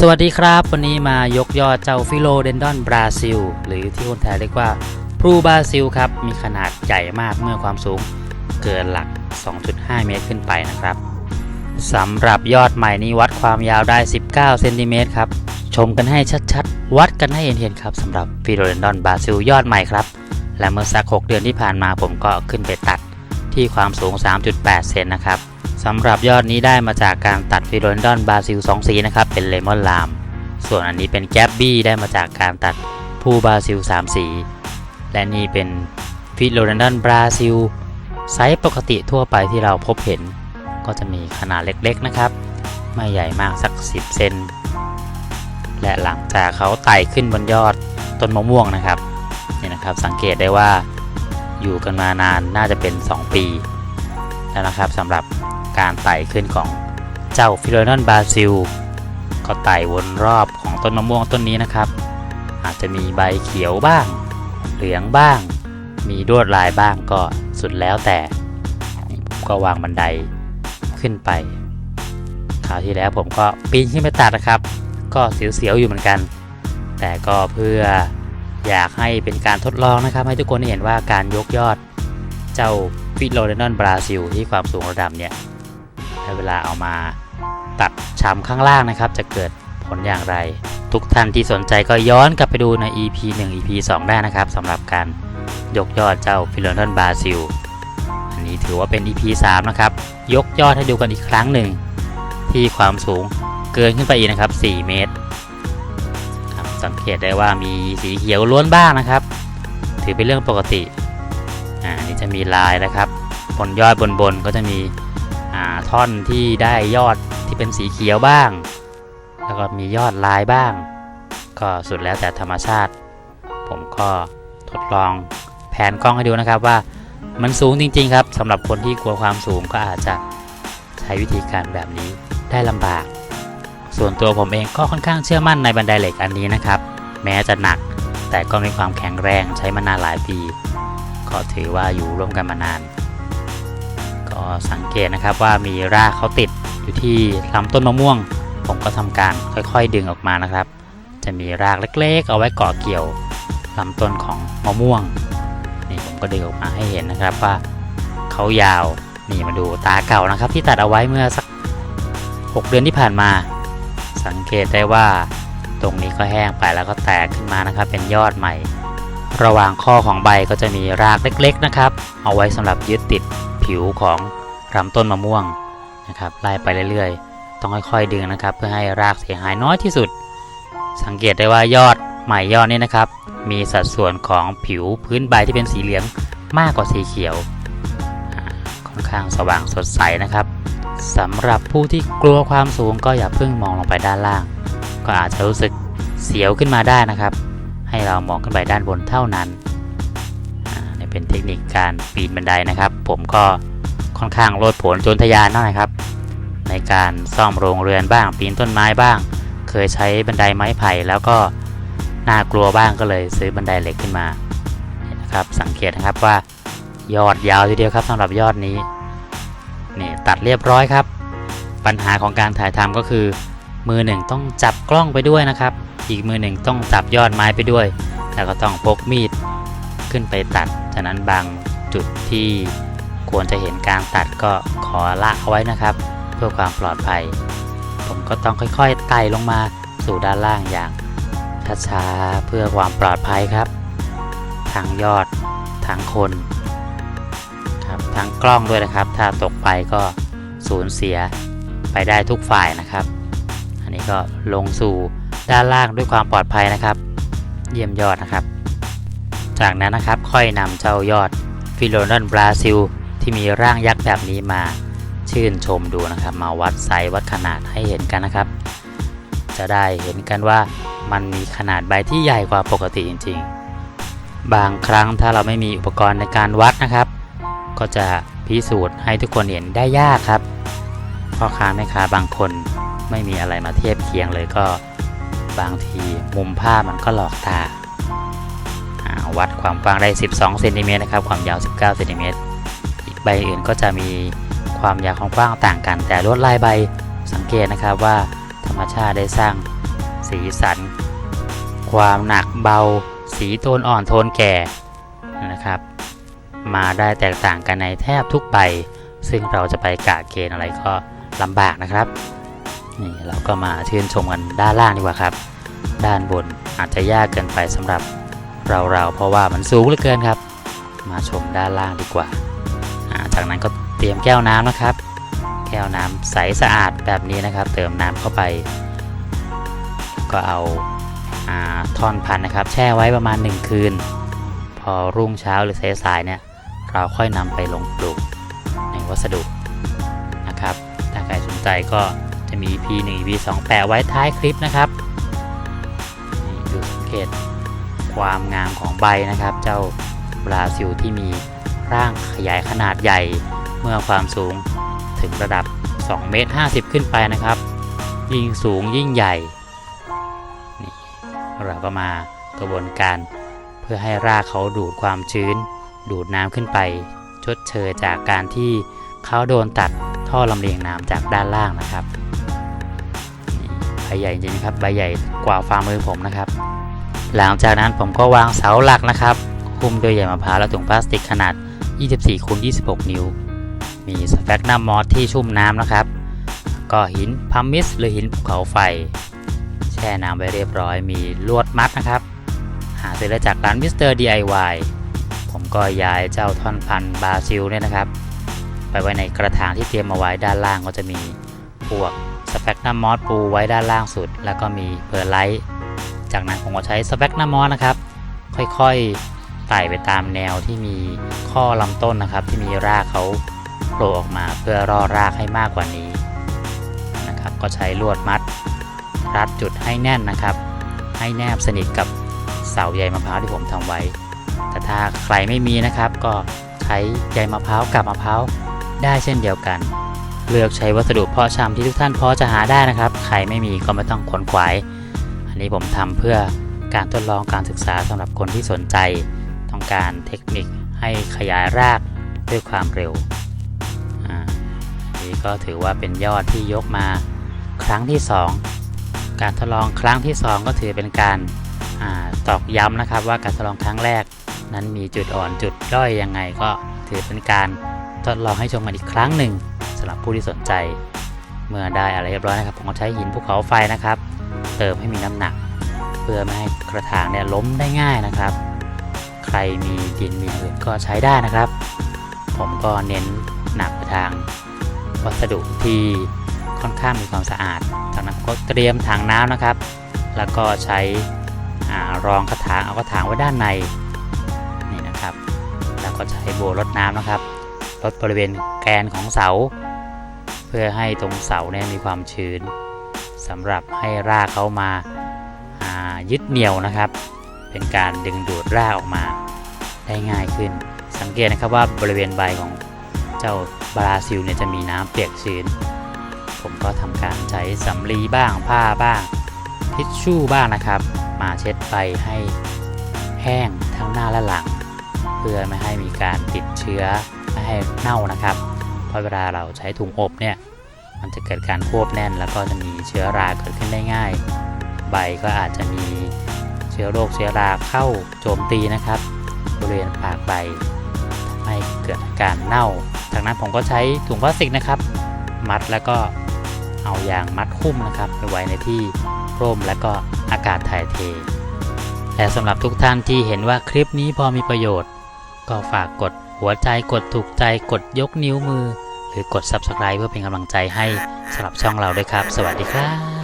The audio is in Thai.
สวัสดีครับ วันนี้มายกยอดเจ้าฟิโลเดนดอนบราซิล หรือที่คนไทยเรียกว่าพลูบราซิลครับ มีขนาดใหญ่มากเมื่อความสูงเกินหลัก 2.5 เมตรขึ้นไปนะครับสำหรับยอดใหม่นี้วัดความยาวได้ 19 เซนติเมตรครับ ชมกันให้ชัดๆ วัดกันให้เห็นๆครับสำหรับฟิโลเดนดอนบราซิลยอดใหม่ครับ และเมื่อสัก 6 เดือนที่ผ่านมาผมก็ขึ้นไปตัดที่ความสูง 3.8 เซนนะครับ สำหรับยอดนี้ได้มาจากการตัดฟิโลนดอนบราซิล2สีนะครับเป็นเลมอนลาม ส่วนอันนี้เป็นแกบบี้ได้มาจากการตัดผู้บราซิล3สี และนี่เป็นฟิโลนดอนบราซิลไซส์ปกติทั่วไปที่เราพบเห็น ก็จะมีขนาดเล็กๆนะครับ ไม่ใหญ่มากสัก 10 เซนและหลังจากเขาไต่ขึ้นบนยอดต้นมะม่วงนะครับนี่นะครับสังเกตได้ว่าอยู่กันมานานน่าจะเป็น 2 ปี แล้วนะครับสำหรับการไต่ขึ้นของเจ้าฟิโลนอนบราซิล ก็ไต่วนรอบของต้นมะม่วงต้นนี้นะครับ อาจจะมีใบเขียวบ้าง เหลืองบ้าง มีลวดลายบ้างก็สุดแล้วแต่ผมก็วางบันไดขึ้นไปคราวที่แล้วผมก็ปีนขึ้นไปตัดนะครับ ก็เสียวๆอยู่เหมือนกัน แต่ก็เพื่ออยากให้เป็นการทดลองนะครับ ให้ทุกคนเห็นว่าการยกยอดเจ้า ฟิโลเดนอนบราซิลที่ความสูงระดับเนี่ยในเวลาเอามาตัดชามข้างล่างนะครับ จะเกิดผลอย่างไร ทุกท่านที่สนใจก็ย้อนกลับไปดูใน EP 1 EP 2 ได้นะครับสำหรับการยกยอดเจ้าฟิโลเดนบราซิลอันนี้ถือว่าเป็น EP 3 นะครับ ยกยอดให้ดูกันอีกครั้งหนึ่ง ที่ความสูงเกินขึ้นไปอีกนะครับ 4 เมตรสังเกตได้ว่ามีสีเขียวล้วนบ้างนะครับ ถือเป็นเรื่องปกติ อ่านี่จะมีลายนะครับบนยอดบนบนก็จะมีอ่าท่อนที่ได้ยอดที่เป็นสีเขียวบ้าง แล้วก็มียอดลายบ้าง ก็สุดแล้วแต่ธรรมชาติ ผมก็ทดลองแผนกล้องให้ดูนะครับว่ามันสูงจริง ๆ ครับสำหรับคนที่กลัวความสูงก็อาจจะใช้วิธีการแบบนี้ได้ลำบาก ส่วนตัวผมเองก็ค่อนข้างเชื่อมั่นในบันไดเหล็กอันนี้นะครับ แม้จะหนักแต่ก็มีความแข็งแรงใช้มานานหลายปี ก็ถือว่าอยู่ร่วมกันมานาน ก็สังเกตนะครับว่ามีรากเขาติดอยู่ที่ลำต้นมะม่วง ผมก็ทำการค่อยๆดึงออกมานะครับ จะมีรากเล็กๆ เอาไว้เกาะเกี่ยวลำต้นของมะม่วงนี่ผมก็ดึงออกมาให้เห็นนะครับว่าเขายาวนี่มาดูตาเก่านะครับ ที่ตัดเอาไว้เมื่อสัก 6 เดือนที่ผ่านมา สังเกตได้ว่าตรงนี้ก็แห้งไปแล้วก็แตกขึ้นมานะครับ เป็นยอดใหม่ ระหว่างข้อของใบก็จะมีรากเล็กๆนะครับ เอาไว้สำหรับยึดติดผิวของลำต้นมะม่วงนะครับไล่ไปเรื่อยๆ ต้องค่อยๆดึงนะครับ เพื่อให้รากเสียหายน้อยที่สุด สังเกตได้ว่ายอดใหม่ยอดนี้นะครับ มีสัดส่วนของผิวพื้นใบที่เป็นสีเหลืองมากกว่าสีเขียว ค่อนข้างสว่างสดใสนะครับสำหรับผู้ที่กลัวความสูงก็อย่าเพิ่งมองลงไปด้านล่าง ก็อาจจะรู้สึกเสียวขึ้นมาได้นะครับ ให้เรามองขึ้นไปด้านบนเท่านั้นนี่เป็นเทคนิคการปีนบันไดนะครับ ผมก็ค่อนข้างโลดโผนจนทะยานหน่อยครับ ในการซ่อมโรงเรือนบ้าง ปีนต้นไม้บ้าง เคยใช้บันไดไม้ไผ่แล้วก็น่ากลัวบ้างก็เลยซื้อบันไดเหล็กขึ้นมาเนี่ยนะครับ สังเกตนะครับว่ายอดยาวทีเดียวครับสำหรับยอดนี้นี่ตัดเรียบร้อยครับ ปัญหาของการถ่ายทำก็คือ มือหนึ่งต้องจับกล้องไปด้วยนะครับ อีกมือหนึ่งต้องจับยอดไม้ไปด้วย แล้วก็ต้องพกมีดขึ้นไปตัด ฉะนั้นบางจุดที่ควรจะเห็นการตัดก็ขอละเอาไว้นะครับ เพื่อความปลอดภัย ผมก็ต้องค่อยๆไต่ลงมาสู่ด้านล่างอย่างช้าๆเพื่อความปลอดภัยครับ ทั้งยอดทั้งคนครับทั้งกล้องด้วยนะครับ ถ้าตกไปก็สูญเสียไปได้ทุกฝ่ายนะครับ อันนี้ก็ลงสู่ ด้านล่างด้วยความปลอดภัยนะครับ เยี่ยมยอดนะครับ จากนั้นนะครับค่อยนำเจ้ายอดฟิโลนอนบราซิล ที่มีร่างยักษ์แบบนี้มาชื่นชมดูนะครับ มาวัดไซส์วัดขนาดให้เห็นกันนะครับ จะได้เห็นกันว่ามันมีขนาดใบที่ใหญ่กว่าปกติจริง ๆ บางครั้งถ้าเราไม่มีอุปกรณ์ในการวัดนะครับ ก็จะพิสูจน์ให้ทุกคนเห็นได้ยากครับพ่อค้าแม่ค้าบางคนไม่มีอะไรมาเทียบเคียงเลยก็ บางที มุมภาพมันก็หลอกตาวัดความกว้างได้ 12เซนติเมตรนะครับ ความยาว 19เซนติเมตรอีกใบอื่นก็จะมีความยาวความกว้างต่างกัน แต่ลวดลายใบสังเกตนะครับว่าธรรมชาติได้สร้างสีสัน ความหนักเบา สีโทนอ่อนโทนแก่นะครับ มาได้แตกต่างกันในแทบทุกใบ ซึ่งเราจะไปกะเกณฑ์อะไรก็ลำบากนะครับ นี่เราก็มาชื่นชมกันด้านล่างดีกว่าครับ ด้านบนอาจจะยากเกินไปสำหรับเราๆเพราะว่ามันสูงเหลือเกินครับ มาชมด้านล่างดีกว่าจากนั้นก็เตรียมแก้วน้ำนะครับ แก้วน้ำใสสะอาดแบบนี้นะครับ เติมน้ำเข้าไป ก็เอาอาท่อนพันนะครับ แช่ไว้ประมาณ 1 คืน พอรุ่งเช้าหรือสายๆเนี่ยเราค่อยนำไปลงปลูกในวัสดุนะครับถ้าใครสนใจก็ จะมี EP 1 EP 2 แปะไว้ท้ายคลิปนะครับนี่ดูสังเกตความงามของใบนะครับ เจ้าบราซิลที่มีร่างขยายขนาดใหญ่เมื่อความสูงถึงระดับ2เมตร50 ขึ้นไปนะครับ ยิ่งสูงยิ่งใหญ่นี่เราก็มากระบวนการเพื่อให้รากเขาดูดความชื้น ดูดน้ำขึ้นไป ชดเชยจากการที่เขาโดนตัดท่อลำเลียงน้ำจากด้านล่างนะครับ ใบใหญ่จริงๆครับใบใหญ่กว่าฝ่ามือผมนะครับ หลังจากนั้นผมก็วางเสาหลักนะครับ คุมโด้วยใยมะพร้าวและถุงพลาสติกขนาด 24คูณ26 นิ้ว มีสแฟกนัมมอสที่ชุ่มน้ำนะครับ ก็หินพัมมิสหรือหินภูเขาไฟ แช่น้ำไว้เรียบร้อย มีลวดมัดนะครับ หาซื้อได้จากร้านมิสเตอร์ DIY ผมก็ย้ายเจ้าท่อนพันธุ์บราซิลเนี่ยนะครับ ไปไว้ในกระถางที่เตรียมมาไว้ด้านล่างก็จะมีพวก แปกนัมมอสปูไว้ด้านล่างสุด แล้วก็มีเพอร์ไลท์จากนั้นผมก็ใช้สแปกนัมมอสนะครับ ค่อยๆไต่ไปตามแนวที่มีข้อลำต้นนะครับ ที่มีรากเขาโผล่ออกมาเพื่อรอรากให้มากกว่านี้นะครับ ก็ใช้ลวดมัด รัดจุดให้แน่นนะครับ ให้แนบสนิทกับเสาใยมะพร้าวที่ผมทำไว้ แต่ถ้าใครไม่มีนะครับก็ใช้ใยมะพร้าวกับมะพร้าวได้เช่นเดียวกัน เลือกใช้วัสดุเพาะชำที่ทุกท่านพอจะหาได้นะครับ ใครไม่มีก็ไม่ต้องขนขวาย อันนี้ผมทำเพื่อการทดลองการศึกษาสำหรับคนที่สนใจ ต้องการเทคนิคให้ขยายรากด้วยความเร็วอ่านี่ก็ถือว่าเป็นยอดที่ยกมาครั้งที่ 2 การทดลองครั้งที่ 2 ก็ถือเป็นการาตอกย้ำนะครับว่าการทดลองครั้งแรก นั้นมีจุดอ่อนจุดด้อยยังไงก็ถือเป็นการทดลองให้ชมกันอีกครั้งหนึ่งำหรับผู้ที่สนใจ เมื่อได้อะไรเรียบร้อยนะครับผมก็ใช้หินภูเขาไฟนะครับ เติมให้มีน้ำหนัก เพื่อไม่ให้กระถางเนี่ยล้มได้ง่ายนะครับ ใครมีดินมีอื่นก็ใช้ได้นะครับ ผมก็เน้นหนักไปทางวัสดุที่ค่อนข้างมีความสะอาดจากนั้นก็เตรียมถังน้ำนะครับ แล้วก็ใช้รองกระถางเอากระถางไว้ด้านในนี่นะครับ แล้วก็ใช้โบว์รดน้ำนะครับลดบริเวณแกนของเสา เพื่อให้ตรงเสาเนี่ยมีความชื้นสำหรับให้รากเขามาายึดเหนี่ยวนะครับ เป็นการดึงดูดรากออกมาได้ง่ายขึ้น สังเกตนะครับว่าบริเวณใบของเจ้าบราซิลเนี่ยจะมีน้ำเปียกชื้น ผมก็ทำการใช้สำลีบ้างผ้าบ้าง ทิชชู่บ้างนะครับ มาเช็ดใบให้แห้งทั้งหน้าและหลัง เพื่อไม่ให้มีการติดเชื้อไม่ให้เน่านะครับ ราะเวลาเราใช้ถุงอบเนี่ยมันจะเกิดการควบแน่น แล้วก็จะมีเชื้อราเกิดขึ้นได้ง่าย ใบก็อาจจะมีเชื้อโรคเชื้อราเข้าโจมตีนะครับ บริเวณปากใบทำให้เกิดการเน่าจากนั้นผมก็ใช้ถุงพลาสติกนะครับ มัดแล้วก็เอายางมัดคุ้มนะครับไปไว้ในที่ร่มและก็อากาศถ่ายเท และสำหรับทุกท่านที่เห็นว่าคลิปนี้พอมีประโยชน์ ก็ฝากกดหัวใจกดถูกใจกดยกนิ้วมือ รือกด Subscribe เพื่อเป็นกำลังใจให้สำหรับช่องเราด้วยครับ สวัสดีครับ